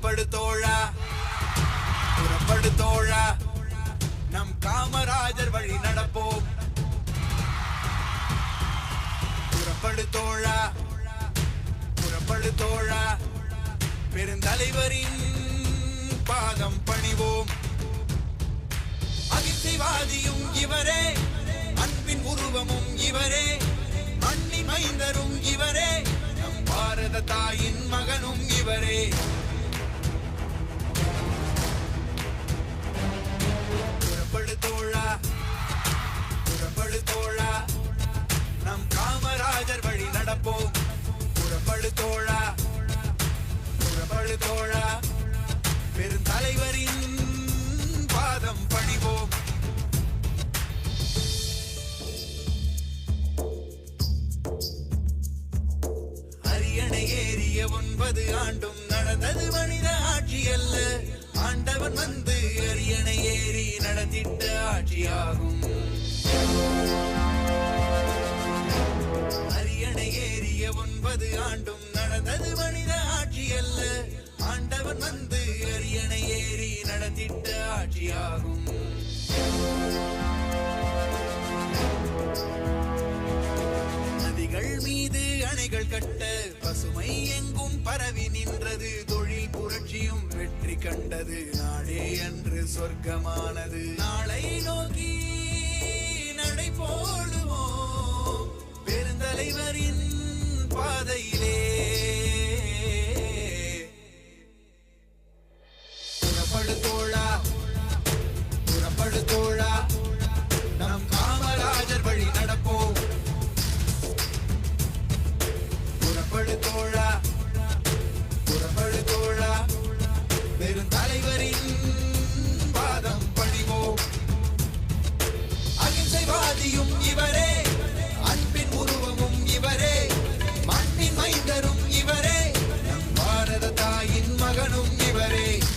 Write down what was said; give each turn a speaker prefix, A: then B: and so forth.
A: புறப்படு தோழா புறப்படு தோழா நம் காமராஜர் வழி நடப்போம். புறப்படு தோழா புறப்படு தோழா பெருந்தலைவரின் பாதம் பணிவோம். அகிம்சைவாதியும் இவரே. அன்பின் உருவமும் இவரே. மண்ணின் மைந்தரும் இவரே. நம் பாரத தாயின் மகனும் இவரே. புறப்படு தோழா. நம் காமராஜர் வழி நடப்போம். புறப்படு தோழா. புறப்படு தோழா. பெருந்தலைவரின் பாதம் பணிவோம் அரியணை ஏறிய ஒன்பது ஆண்டும் நடந்தது மனித ஆட்சி அல்ல. ஆண்டவன் வந்து அரியணை ஏறி நடந்திட்ட ஆட்சியாகும். அரியணை ஏறிய ஒன்பது ஆண்டும் நடந்தது மனித ஆட்சி அல்ல ஆண்டவன் வந்து அரியணை ஏறி நடத்திட்ட ஆட்சியாகும். நதிகள் மீது அணைகள் கட்ட பசுமை எங்கும் பரவி நின்றது. தொழில் புரட்சியும் வெற்றி கண்டது. நாடே அன்று சொர்க்கமானது. நாளை நோக்கி போடுவோம். பெருந்தலைவரின் பாதையிலே. புறப்படுத்தோழா புறப்படுத்தோழா நம் காமராஜர் வழி நடப்போம். புறப்படுத்தோழா en un